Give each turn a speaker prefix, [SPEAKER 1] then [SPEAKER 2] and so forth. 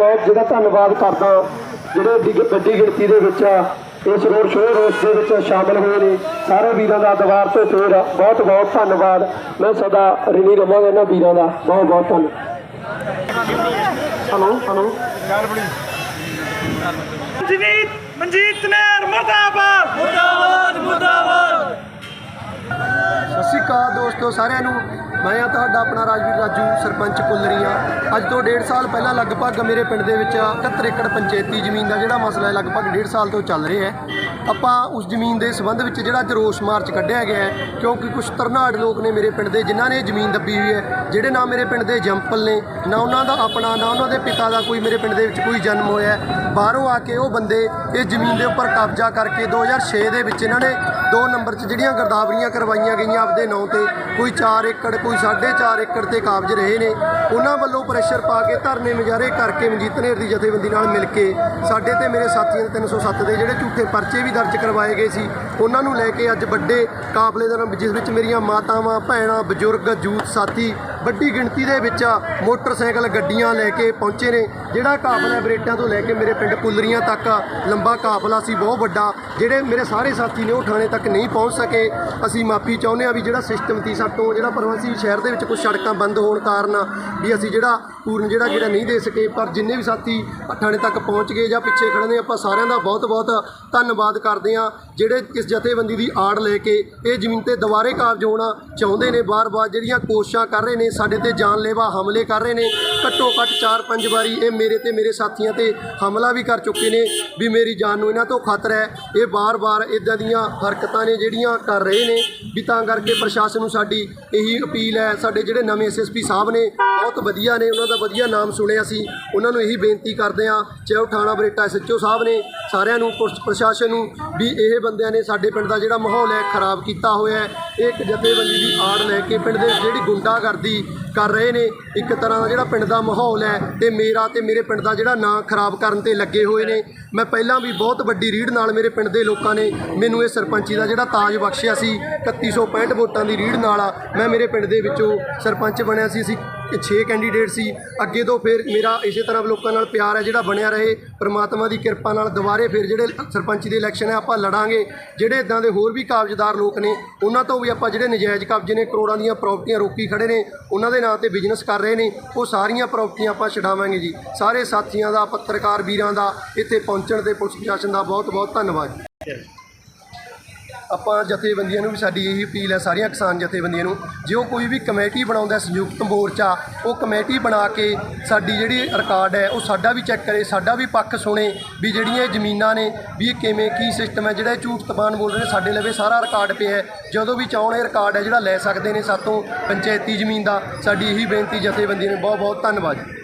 [SPEAKER 1] ਬਹੁਤ ਜਿਹਦਾ ਧੰਨਵਾਦ ਕਰਦਾ ਜਿਹੜੇ ਦੀ ਵੱਡੀ ਗਿਣਤੀ ਦੇ ਵਿੱਚ ਇਸ ਰੋਡ ਸ਼ੋਅ ਰੋਸ ਦੇ ਵਿੱਚ ਸ਼ਾਮਲ ਹੋਏ ਨੇ। ਸਾਰੇ ਵੀਰਾਂ ਦਾ ਦੁਬਾਰ ਤੋਂ ਫੇਰ ਬਹੁਤ ਬਹੁਤ ਧੰਨਵਾਦ। ਮੈਂ ਸਦਾ ਰਿਣੀ ਰਵਾਂਗਾ ਇਹਨਾਂ ਵੀਰਾਂ ਦਾ। ਬਹੁਤ ਬਹੁਤ ਧੰਨਵਾਦ ਹਲੋ ਹਲੋ
[SPEAKER 2] ਮਨਜੀਤ ਮਨਜੀਤ ਨੇਰ ਮਰਦਾਬਾਦ। ਮੁਰਦਾਬਾਦ ਮੁਰਦਾਬਾਦ।
[SPEAKER 1] ਸਤਿ ਸ਼੍ਰੀ ਅਕਾਲ ਦੋਸਤੋ ਸਾਰਿਆਂ ਨੂੰ। ਮੈਂ ਆ ਤੁਹਾਡਾ ਆਪਣਾ ਰਾਜਵੀਰ ਰਾਜੂ, ਸਰਪੰਚ ਕੁੱਲਰੀਆਂ। ਅੱਜ ਤੋਂ ਡੇਢ ਸਾਲ ਪਹਿਲਾਂ ਲਗਭਗ ਮੇਰੇ ਪਿੰਡ ਦੇ ਵਿੱਚ 71 ਏਕੜ ਪੰਚਾਇਤੀ ਜ਼ਮੀਨ ਦਾ ਜਿਹੜਾ ਮਸਲਾ ਹੈ, ਲਗਭਗ ਡੇਢ ਸਾਲ ਤੋਂ ਚੱਲ ਰਿਹਾ ਹੈ। ਆਪਾਂ ਉਸ ਜ਼ਮੀਨ ਦੇ ਸੰਬੰਧ ਵਿੱਚ ਜਿਹੜਾ ਅੱਜ ਰੋਸ ਮਾਰਚ ਕੱਢਿਆ ਗਿਆ ਹੈ, ਕਿਉਂਕਿ ਕੁਝ ਤਰਨਾੜ ਲੋਕ ਨੇ ਮੇਰੇ ਪਿੰਡ ਦੇ, ਜਿਨ੍ਹਾਂ ਨੇ ਇਹ ਜ਼ਮੀਨ ਦੱਬੀ ਹੋਈ ਹੈ, ਜਿਹੜੇ ਨਾ ਮੇਰੇ ਪਿੰਡ ਦੇ ਜੰਪਲ ਨੇ, ਨਾ ਉਹਨਾਂ ਦਾ ਆਪਣਾ, ਨਾ ਉਹਨਾਂ ਦੇ ਪਿਤਾ ਦਾ ਕੋਈ ਮੇਰੇ ਪਿੰਡ ਦੇ ਵਿੱਚ ਕੋਈ ਜਨਮ ਹੋਇਆ ਬਾਹਰੋਂ ਆ ਕੇ ਉਹ ਬੰਦੇ ਇਹ ਜ਼ਮੀਨ ਦੇ ਉੱਪਰ ਕਬਜ਼ਾ ਕਰਕੇ 2006 ਦੇ ਵਿੱਚ ਇਹਨਾਂ ਨੇ ਦੋ ਨੰਬਰ 'ਚ ਜਿਹੜੀਆਂ ਗਰਦਾਵਰੀਆਂ ਕਰਵਾਈਆਂ ਗਈਆਂ ਆਪਦੇ ਨਾਂ ਤੇ, ਕੋਈ 4 ਏਕੜ, ਕੋਈ 4.5 ਏਕੜ ਤੇ ਕਾਬਜ ਰਹੇ ਨੇ, ਉਹਨਾਂ ਵੱਲੋਂ ਪ੍ਰੈਸ਼ਰ ਪਾ ਕੇ ਧਰਨੇ ਮੁਜ਼ਾਹਰੇ ਕਰਕੇ ਮਨਜੀਤ ਨੇਰ ਦੀ ਜਥੇਬੰਦੀ ਨਾਲ ਮਿਲ ਕੇ ਸਾਡੇ ਤੇ ਮੇਰੇ ਸਾਥੀਆਂ ਦੇ 307 ਦੇ ਜਿਹੜੇ ਝੂਠੇ ਪਰਚੇ ਵੀ ਦਰਜ ਕਰਵਾਏ ਗਏ ਸੀ, ਉਹਨਾਂ ਨੂੰ ਲੈ ਕੇ ਅੱਜ ਵੱਡੇ ਕਾਫਲੇ ਦਾ ਜਿਸ ਵਿੱਚ ਮੇਰੀਆਂ ਮਾਤਾਵਾਂ, ਭੈਣਾਂ, ਬਜ਼ੁਰਗ, ਜੂਥ ਸਾਥੀ ਵੱਡੀ ਗਿਣਤੀ ਦੇ ਵਿੱਚ ਮੋਟਰਸਾਈਕਲ ਗੱਡੀਆਂ ਲੈ ਕੇ ਪਹੁੰਚੇ ਨੇ, ਜਿਹੜਾ ਕਾਫਲਾ ਬਰੇਟਾਂ ਤੋਂ ਲੈ ਕੇ ਮੇਰੇ ਪਿੰਡ ਕੁੱਲਰੀਆਂ ਤੱਕ ਲੰਬਾ ਕਾਫਲਾ ਸੀ, ਬਹੁਤ ਵੱਡਾ, ਜਿਹੜੇ ਮੇਰੇ ਸਾਰੇ ਸਾਥੀ ਨੇ ਉਹ ਥਾਣੇ ਤੱਕ ਨਹੀਂ ਪਹੁੰਚ ਸਕੇ। ਅਸੀਂ ਮਾਫੀ ਚਾਹੁੰਦੇ ਆ ਵੀ ਜਿਹੜਾ ਸਿਸਟਮ ਸੀ ਸਾਤੋਂ, ਜਿਹੜਾ ਪ੍ਰਵਾਸੀ ਸ਼ਹਿਰ ਦੇ ਵਿੱਚ ਕੁਝ ਸੜਕਾਂ ਬੰਦ ਹੋਣ ਕਾਰਨ, ਵੀ ਅਸੀਂ ਜਿਹੜਾ ਪੂਰਨ ਜਿਹੜਾ ਜਿਹੜਾ ਨਹੀਂ ਦੇ ਸਕੇ, ਪਰ ਜਿੰਨੇ ਵੀ ਸਾਥੀ ਥਾਣੇ ਤੱਕ ਪਹੁੰਚ ਗਏ ਜਾਂ ਪਿੱਛੇ ਖੜੇ ਨੇ, ਆਪਾਂ ਸਾਰਿਆਂ ਦਾ ਬਹੁਤ ਬਹੁਤ ਧੰਨਵਾਦ ਕਰਦੇ ਆ ਜਿਹੜੇ ਇਸ ਜਥੇਬੰਦੀ ਦੀ ਆੜ ਲੈ ਕੇ ਇਹ ਜ਼ਮੀਨ ਤੇ ਦੁਬਾਰੇ ਕਾਬਜ ਹੋਣਾ ਚਾਹੁੰਦੇ ਨੇ ਬਾਰ-ਬਾਰ ਜਿਹੜੀਆਂ ਕੋਸ਼ਿਸ਼ਾਂ ਕਰ ਰਹੇ ਨੇ ਸਾਡੇ ਤੇ ਜਾਨਲੇਵਾ ਹਮਲੇ ਕਰ ਰਹੇ ਨੇ। ਘੱਟੋ ਘੱਟ 4-5 ਵਾਰੀ ਇਹ ਮੇਰੇ ਤੇ ਮੇਰੇ ਸਾਥੀਆਂ ਤੇ ਹਮਲਾ ਵੀ ਕਰ ਚੁੱਕੇ ਨੇ ਵੀ ਮੇਰੀ ਜਾਨ ਨੂੰ ਇਹਨਾਂ ਤੋਂ ਖਤਰਾ ਹੈ। ਇਹ ਬਾਰ-ਬਾਰ ਇਦਾਂ ਦੀਆਂ ਹਰਕਤਾਂ ਨੇ ਜਿਹੜੀਆਂ ਕਰ ਰਹੇ ਨੇ। ਵੀ ਤਾਂ ਕਰਕੇ ਪ੍ਰਸ਼ਾਸਨ ਨੂੰ ਸਾਡੀ ਇਹੀ ਅਪੀਲ ਹੈ। ਸਾਡੇ ਜਿਹੜੇ ਨਵੇਂ ਐਸਐਸਪੀ ਸਾਹਿਬ ਨੇ, ਬਹੁਤ ਵਧੀਆ ਨੇ, ਉਹਨਾਂ ਦਾ ਵਧੀਆ ਨਾਮ ਸੁਣਿਆ ਸੀ। ਉਹਨਾਂ ਨੂੰ ਇਹੀ ਬੇਨਤੀ ਕਰਦੇ ਆ ਚਾਹੇ ਉਹ ਥਾਣਾ ਬਰੇਟਾ ਐਸਐਚਓ ਸਾਹਿਬ ਨੇ, ਸਾਰਿਆਂ ਨੂੰ, ਪੁਲਿਸ ਪ੍ਰਸ਼ਾਸਨ ਨੂੰ ਵੀ ਇਹ ਬੰਦਿਆਂ ਨੇ ਸਾਡੇ ਪਿੰਡ ਦਾ ਜਿਹੜਾ ਮਾਹੌਲ ਹੈ, ਖਰਾਬ ਕੀਤਾ ਹੋਇਆ ਹੈ। ਇਹ ਇੱਕ ਜਥੇਬੰਦੀ ਦੀ ਆੜ ਲੈ ਕੇ ਪਿੰਡ ਦੇ ਵਿੱਚ ਜਿਹੜੀ ਗੁੰਡਾਗਰਦੀ ਕਰ ਰਹੇ ਨੇ। ਇੱਕ ਤਰ੍ਹਾਂ ਦਾ ਜਿਹੜਾ ਪਿੰਡ ਦਾ ਮਾਹੌਲ ਹੈ ਤੇ ਮੇਰਾ ਤੇ ਮੇਰੇ ਪਿੰਡ ਦਾ ਜਿਹੜਾ ਨਾਂ ਖਰਾਬ ਕਰਨ ਤੇ ਲੱਗੇ ਹੋਏ ਨੇ। ਮੈਂ ਪਹਿਲਾਂ ਵੀ ਬਹੁਤ ਵੱਡੀ ਰੀੜ ਨਾਲ ਮੇਰੇ ਪਿੰਡ ਦੇ ਲੋਕਾਂ ਨੇ ਮੈਨੂੰ ਇਹ ਸਰਪੰਚੀ ਦਾ ਜਿਹੜਾ ਤਾਜ ਬਖਸ਼ਿਆ ਸੀ 3165 ਵੋਟਾਂ ਦੀ ਰੀੜ ਨਾਲ ਮੈਂ ਮੇਰੇ ਪਿੰਡ ਦੇ ਵਿੱਚੋਂ ਸਰਪੰਚ ਬਣਿਆ ਸੀ, ਅਸੀਂ 6 ਕੈਂਡੀਡੇਟ ਸੀ। ਅੱਗੇ ਤੋਂ ਫਿਰ ਮੇਰਾ ਇਸੇ ਤਰ੍ਹਾਂ ਲੋਕਾਂ ਨਾਲ ਪਿਆਰ ਹੈ ਜਿਹੜਾ ਬਣਿਆ ਰਹੇ। ਪ੍ਰਮਾਤਮਾ ਦੀ ਕਿਰਪਾ ਨਾਲ ਦੁਬਾਰੇ ਫਿਰ ਜਿਹੜੇ ਸਰਪੰਚੀ ਦੇ ਇਲੈਕਸ਼ਨ ਹੈ ਆਪਾਂ ਲੜਾਂਗੇ। ਜਿਹੜੇ ਇਦਾਂ ਦੇ ਹੋਰ ਵੀ ਕਾਬਜ਼ਦਾਰ ਲੋਕ ਨੇ, ਉਹਨਾਂ ਤੋਂ ਵੀ ਆਪਾਂ ਜਿਹੜੇ ਨਜਾਇਜ਼ ਕਬਜ਼ੇ ਨੇ, ਕਰੋੜਾਂ ਦੀਆਂ ਪ੍ਰਾਪਰਟੀਆਂ ਰੋਕੀ ਖੜੇ ਨੇ, ਉਹਨਾਂ ਦੇ ਨਾਂ ਤੇ ਬਿਜ਼ਨਸ ਕਰ ਰਹੇ ਨੇ, ਉਹ ਸਾਰੀਆਂ ਪ੍ਰਾਪਰਟੀਆਂ ਆਪਾਂ ਛਡਾਵਾਂਗੇ ਜੀ। ਸਾਰੇ ਸਾਥੀਆਂ ਦਾ, ਪੱਤਰਕਾਰ ਵੀਰਾਂ ਦਾ ਇੱਥੇ ਪਹੁੰਚਣ ਤੇ ਪੁਲਿਸ ਪ੍ਰਸ਼ਾਸਨ ਦਾ ਬਹੁਤ ਬਹੁਤ ਧੰਨਵਾਦ। ਆਪਾਂ ਜਥੇਬੰਦੀਆਂ ਨੂੰ ਵੀ ਸਾਡੀ ਇਹੀ ਅਪੀਲ ਹੈ, ਸਾਰੀਆਂ ਕਿਸਾਨ ਜਥੇਬੰਦੀਆਂ ਨੂੰ, ਜੇ ਉਹ ਕੋਈ ਵੀ ਕਮੇਟੀ ਬਣਾਉਂਦਾ, ਸੰਯੁਕਤ ਮੋਰਚਾ, ਉਹ ਕਮੇਟੀ ਬਣਾ ਕੇ ਸਾਡੀ ਜਿਹੜੀ ਰਿਕਾਰਡ ਹੈ, ਉਹ ਸਾਡਾ ਵੀ ਚੈੱਕ ਕਰੇ, ਸਾਡਾ ਵੀ ਪੱਖ ਸੁਣੇ ਵੀ ਜਿਹੜੀਆਂ ਇਹ ਜ਼ਮੀਨਾਂ ਨੇ, ਵੀ ਇਹ ਕਿਵੇਂ ਕੀ ਸਿਸਟਮ ਹੈ, ਜਿਹੜਾ ਇਹ ਝੂਠ ਤਬਾਨ ਬੋਲ ਰਹੇ ਨੇ, ਸਾਡੇ ਲਵੇ ਸਾਰਾ ਰਿਕਾਰਡ ਪਿਆ ਜਦੋਂ ਵੀ ਚਾਹਣ ਇਹ ਰਿਕਾਰਡ ਹੈ, ਜਿਹੜਾ ਲੈ ਸਕਦੇ ਨੇ ਸਾਤੋਂ ਪੰਚਾਇਤੀ ਜ਼ਮੀਨ ਦਾ, ਸਾਡੀ ਇਹੀ ਬੇਨਤੀ ਜਥੇਬੰਦੀਆਂ ਨੂੰ ਬਹੁਤ ਬਹੁਤ ਧੰਨਵਾਦ।